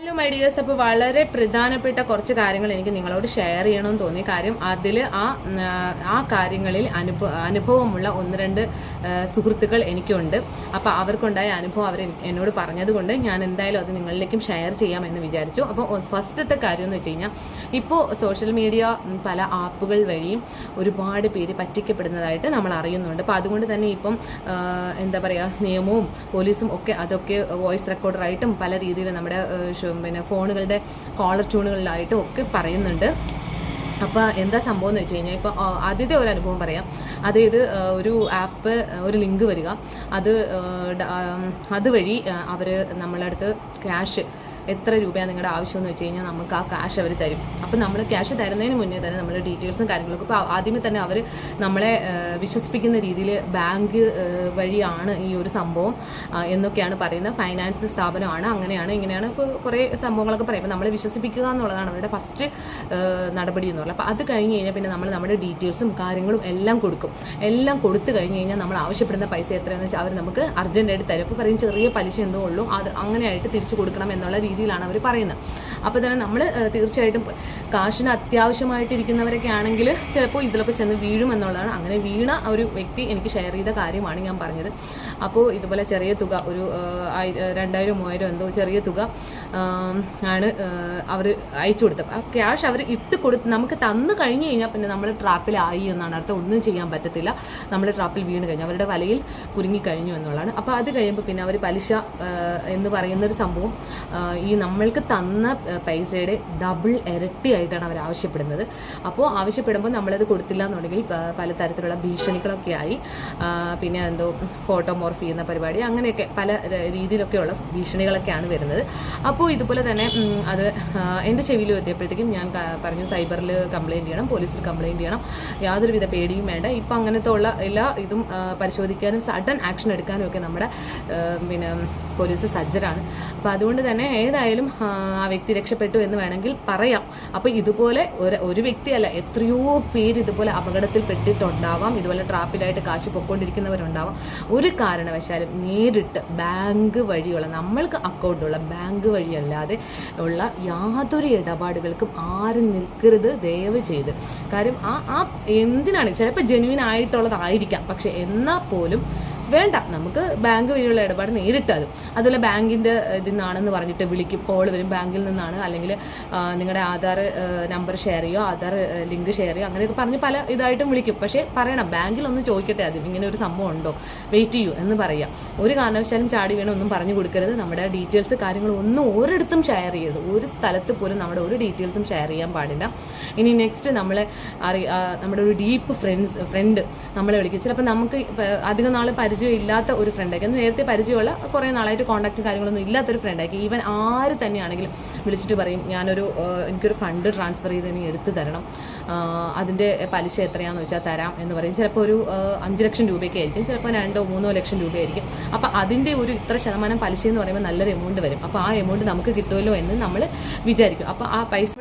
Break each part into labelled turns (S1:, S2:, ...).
S1: Hello my dears അപ്പോൾ വളരെ പ്രധാനപ്പെട്ട കുറച്ച് കാര്യങ്ങൾ എനിക്ക് നിങ്ങളോട് ഷെയർ ചെയ്യണമെന്ന് തോന്നി. കാര്യം അതിൽ ആ ആ കാര്യങ്ങളിൽ അനുഭവ അനുഭവമുള്ള ഒന്ന് രണ്ട് സുഹൃത്തുക്കൾ എനിക്കുണ്ട്. അപ്പോൾ അവർക്കുണ്ടായ അനുഭവം അവർ എന്നോട് പറഞ്ഞതുകൊണ്ട് ഞാൻ എന്തായാലും അത് നിങ്ങളിലേക്കും ഷെയർ ചെയ്യാമെന്ന് വിചാരിച്ചു. അപ്പോൾ ഫസ്റ്റത്തെ കാര്യം എന്ന് വെച്ച് കഴിഞ്ഞാൽ ഇപ്പോൾ സോഷ്യൽ മീഡിയ പല ആപ്പുകൾ വഴിയും ഒരുപാട് പേര് പറ്റിക്കപ്പെടുന്നതായിട്ട് നമ്മൾ അറിയുന്നുണ്ട്. അപ്പോൾ അതുകൊണ്ട് തന്നെ ഇപ്പം എന്താ പറയുക നിയമവും പോലീസും ഒക്കെ അതൊക്കെ വോയിസ് റെക്കോർഡറായിട്ടും പല രീതിയിൽ നമ്മുടെ പിന്നെ ഫോണുകളുടെ കോളർ ട്യൂണുകളിലായിട്ടും ഒക്കെ പറയുന്നുണ്ട്. അപ്പോൾ എന്താ സംഭവം എന്ന് വെച്ച് കഴിഞ്ഞാൽ ഇപ്പോൾ ആദ്യത്തെ ഒരു അനുഭവം പറയാം. അതായത് ഒരു ആപ്പ് ഒരു ലിങ്ക് വരിക. അത് അതുവഴി അവർ നമ്മളടുത്ത് ക്യാഷ് എത്ര രൂപയാണ് നിങ്ങളുടെ ആവശ്യം എന്ന് വെച്ച് കഴിഞ്ഞാൽ നമുക്ക് ആ ക്യാഷ് അവർ തരും. അപ്പോൾ നമ്മൾ ക്യാഷ് തരുന്നതിന് മുന്നേ തന്നെ നമ്മുടെ ഡീറ്റെയിൽസും കാര്യങ്ങളൊക്കെ ഇപ്പോൾ ആദ്യമേ തന്നെ അവർ നമ്മളെ വിശ്വസിപ്പിക്കുന്ന രീതിയിൽ ബാങ്ക് വഴിയാണ് ഈ ഒരു സംഭവം എന്നൊക്കെയാണ് പറയുന്നത്. ഫൈനാൻസ് സ്ഥാപനമാണ് അങ്ങനെയാണ് ഇങ്ങനെയാണ് ഇപ്പോൾ കുറേ സംഭവങ്ങളൊക്കെ പറയും അപ്പോൾ നമ്മളെ വിശ്വസിപ്പിക്കുക എന്നുള്ളതാണ് അവരുടെ ഫസ്റ്റ് നടപടി എന്ന് പറയുന്നത്. അപ്പോൾ അത് കഴിഞ്ഞ് കഴിഞ്ഞാൽ പിന്നെ നമ്മൾ നമ്മുടെ ഡീറ്റെയിൽസും കാര്യങ്ങളും എല്ലാം കൊടുക്കും. എല്ലാം കൊടുത്തു കഴിഞ്ഞ് കഴിഞ്ഞാൽ നമ്മൾ ആവശ്യപ്പെടുന്ന പൈസ എത്രയാണെന്ന് വെച്ചാൽ അവർ നമുക്ക് അർജന്റായിട്ട് തരും. അപ്പോൾ പറയും ചെറിയ പലിശ എന്തോ ഉള്ളൂ. അത് അങ്ങനെയായിട്ട് തിരിച്ചു കൊടുക്കണം എന്നുള്ള രീതിയിലാണ് അവർ പറയുന്നത്. അപ്പോൾ തന്നെ നമ്മൾ തീർച്ചയായിട്ടും കാശിന് അത്യാവശ്യമായിട്ടിരിക്കുന്നവരൊക്കെ ആണെങ്കിൽ ചിലപ്പോൾ ഇതിലൊക്കെ ചെന്ന് വീഴുമെന്നുള്ളതാണ് അങ്ങനെ വീണ ഒരു വ്യക്തി എനിക്ക് ഷെയർ ചെയ്ത കാര്യമാണ് ഞാൻ പറഞ്ഞത്. അപ്പോൾ ഇതുപോലെ ചെറിയ തുക ഒരു രണ്ടായിരം മൂവായിരം എന്തോ ചെറിയ തുക ആണ് അവർ അയച്ചു കൊടുത്തത്. ആ ക്യാഷ് അവർ ഇട്ട് കൊടുത്ത് നമുക്ക് തന്നു കഴിഞ്ഞു കഴിഞ്ഞാൽ പിന്നെ നമ്മൾ ട്രാപ്പിലായി എന്നാണ് അർത്ഥം. ഒന്നും ചെയ്യാൻ പറ്റത്തില്ല. നമ്മൾ ട്രാപ്പിൽ വീണ് കഴിഞ്ഞു. അവരുടെ വലയിൽ കുരുങ്ങിക്കഴിഞ്ഞു എന്നുള്ളതാണ്. അപ്പോൾ അത് കഴിയുമ്പോൾ പിന്നെ അവർ പലിശ എന്ന് പറയുന്നൊരു സംഭവം ഈ നമ്മൾക്ക് തന്ന പൈസയുടെ ഡബിൾ ഇരട്ടിയായിട്ടാണ് അവർ ആവശ്യപ്പെടുന്നത്. അപ്പോൾ ആവശ്യപ്പെടുമ്പോൾ നമ്മളത് കൊടുത്തില്ല എന്നുണ്ടെങ്കിൽ പല പലതരത്തിലുള്ള ഭീഷണികളൊക്കെ ആയി. പിന്നെ എന്തോ ഫോട്ടോ മോർഫ് ചെയ്യുന്ന പരിപാടി അങ്ങനെയൊക്കെ പല രീതിയിലൊക്കെയുള്ള ഭീഷണികളൊക്കെയാണ് വരുന്നത്. അപ്പോൾ ഇതുപോലെ തന്നെ അത് എന്റെ ചെവിയിൽ എത്തിയപ്പോഴത്തേക്കും ഞാൻ പറഞ്ഞു സൈബറിൽ കംപ്ലയിന്റ് ചെയ്യണം പോലീസിൽ കംപ്ലയിന്റ് ചെയ്യണം. യാതൊരുവിധ പേടിയും വേണ്ട. ഇപ്പം അങ്ങനത്തെ ഉള്ള എല്ലാ ഇതും പരിശോധിക്കാനും സഡൻ ആക്ഷൻ എടുക്കാനും ഒക്കെ നമ്മുടെ പിന്നെ പോലീസ് സജ്ജരാണ്. അപ്പോൾ അതുകൊണ്ട് തന്നെ ഏതായാലും ആ, വ്യക്തി രക്ഷപ്പെട്ടു എന്ന് വേണമെങ്കിൽ പറയാം. അപ്പോൾ ഇതുപോലെ ഒരു ഒരു വ്യക്തിയല്ല എത്രയോ പേര് ഇതുപോലെ അപകടത്തിൽ പെട്ടിട്ടുണ്ടാവാം ഇതുപോലെ ട്രാപ്പിലായിട്ട് കാശ് പൊക്കോണ്ടിരിക്കുന്നവരുണ്ടാവാം ഒരു കാരണവശാലും നേരിട്ട് ബാങ്ക് വഴിയുള്ള നമ്മൾക്ക് അക്കൗണ്ടുള്ള ബാങ്ക് വഴിയല്ലാതെ ഉള്ള യാതൊരു ഇടപാടുകൾക്കും ആരും നിൽക്കരുത് ദയവ് ചെയ്ത്. കാര്യം ആ ആ എന്തിനാണ്? ചിലപ്പോൾ ജെന്യൂൻ ആയിട്ടുള്ളതായിരിക്കാം. പക്ഷെ എന്നാൽ പോലും വേണ്ട നമുക്ക് ബാങ്ക് വഴിയുള്ള ഇടപാട് നേരിട്ട് അത്. അതുപോലെ ബാങ്കിന്റെ ഇതിൽ നിന്നാണെന്ന് പറഞ്ഞിട്ട് വിളിക്കും. കോൾ വരും ബാങ്കിൽ നിന്നാണ്. അല്ലെങ്കിൽ നിങ്ങളുടെ ആധാർ നമ്പർ ഷെയർ ചെയ്യോ ആധാർ ലിങ്ക് ഷെയർ ചെയ്യോ അങ്ങനെയൊക്കെ പറഞ്ഞ് പല ഇതായിട്ടും വിളിക്കും. പക്ഷേ പറയണം ബാങ്കിൽ ഒന്ന് ചോദിക്കട്ടെ അതും. ഇങ്ങനെ ഒരു സംഭവം ഉണ്ടോ? വെയിറ്റ് ചെയ്യൂ എന്ന് പറയുക ഒരു കാരണവശാലും ചാടി വീണ ഒന്നും പറഞ്ഞു കൊടുക്കരുത്. നമ്മുടെ ഡീറ്റെയിൽസ് കാര്യങ്ങളും ഒന്നും ഒരിടത്തും ഷെയർ ചെയ്യരുത്. ഒരു സ്ഥലത്ത് പോലും നമ്മുടെ ഒരു ഡീറ്റെയിൽസും ഷെയർ ചെയ്യാൻ പാടില്ല. ഇനി നെക്സ്റ്റ് നമ്മളെ അറിയ നമ്മുടെ ഒരു ഡീപ്പ് ഫ്രണ്ട്സ് ഫ്രണ്ട് നമ്മളെ വിളിക്കും. ചിലപ്പോൾ നമുക്ക് അധികം നാൾ പരിചയം ഇല്ലാത്ത ഒരു ഫ്രണ്ടായിരിക്കും നേരത്തെ പരിചയമുള്ള കുറേ നാളായിട്ട് കോൺടാക്റ്റും കാര്യങ്ങളൊന്നും ഇല്ലാത്തൊരു ഫ്രണ്ടായിരിക്കും ഈവൻ ആര് തന്നെയാണെങ്കിലും വിളിച്ചിട്ട് പറയും ഞാനൊരു എനിക്കൊരു ഫണ്ട് ട്രാൻസ്ഫർ ചെയ്ത് നീ എടുത്തു തരണം. അതിന്റെ പലിശ എത്രയാണെന്ന് വെച്ചാൽ തരാം എന്ന് പറയും. ചിലപ്പോൾ ഒരു അഞ്ച് ലക്ഷം രൂപയൊക്കെ ആയിരിക്കും ചിലപ്പോൾ രണ്ടോ മൂന്നോ ലക്ഷം രൂപയായിരിക്കും. അപ്പോൾ അതിന്റെ ഒരു ഇത്ര ശതമാനം പലിശ എന്ന് പറയുമ്പോൾ നല്ലൊരു എമൗണ്ട് വരും. അപ്പോൾ ആ എമൗണ്ട് നമുക്ക് കിട്ടുമല്ലോ എന്ന് നമ്മൾ വിചാരിക്കും. അപ്പോൾ ആ പൈസ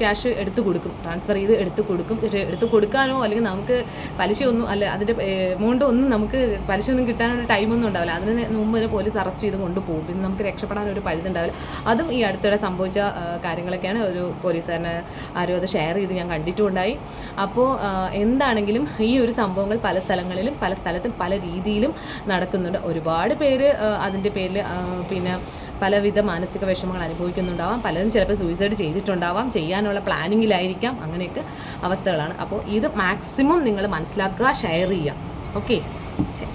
S1: ക്യാഷ് എടുത്തു കൊടുക്കും ട്രാൻസ്ഫർ ചെയ്ത് എടുത്തു കൊടുക്കും. എടുത്തു കൊടുക്കാനോ അല്ലെങ്കിൽ നമുക്ക് പലിശയൊന്നും അല്ല അതിന്റെ എമൗണ്ട് ഒന്നും നമുക്ക് പലിശ ഒന്നും കിട്ടാനൊരു ടൈമൊന്നും ഉണ്ടാവില്ല. അതിന് മുമ്പ് പോലീസ് അറസ്റ്റ് ചെയ്ത് കൊണ്ടുപോകും. പിന്നെ നമുക്ക് രക്ഷപ്പെടാനൊരു പഴുതുണ്ടാവില്ല. അതും ഈ അടുത്തിടെ സംഭവിച്ച കാര്യങ്ങളൊക്കെയാണ് ഒരു പോലീസുകാരനെ ആരും അത് ഷെയർ ചെയ്ത് ഞാൻ കണ്ടിട്ടുണ്ടായി. അപ്പോൾ എന്താണെങ്കിലും ഈ ഒരു സംഭവങ്ങൾ പല സ്ഥലങ്ങളിലും പല സ്ഥലത്തും പല രീതിയിലും നടക്കുന്നുണ്ട്. ഒരുപാട് പേര് അതിന്റെ പേരിൽ പിന്നെ പലവിധ മാനസിക വിഷമങ്ങൾ അനുഭവിക്കുന്നുണ്ടാവാം. പലരും ചിലപ്പോൾ സൂയിസൈഡ് ചെയ്തിട്ടുണ്ടാവാം. ചെയ്യാനുള്ള പ്ലാനിങ്ങിലായിരിക്കാം അങ്ങനെയൊക്കെ അവസ്ഥകളാണ്. അപ്പോൾ ഇത് മാക്സിമം നിങ്ങൾ മനസ്സിലാക്കുക ഷെയർ ചെയ്യുക. ഓക്കെ ശരി.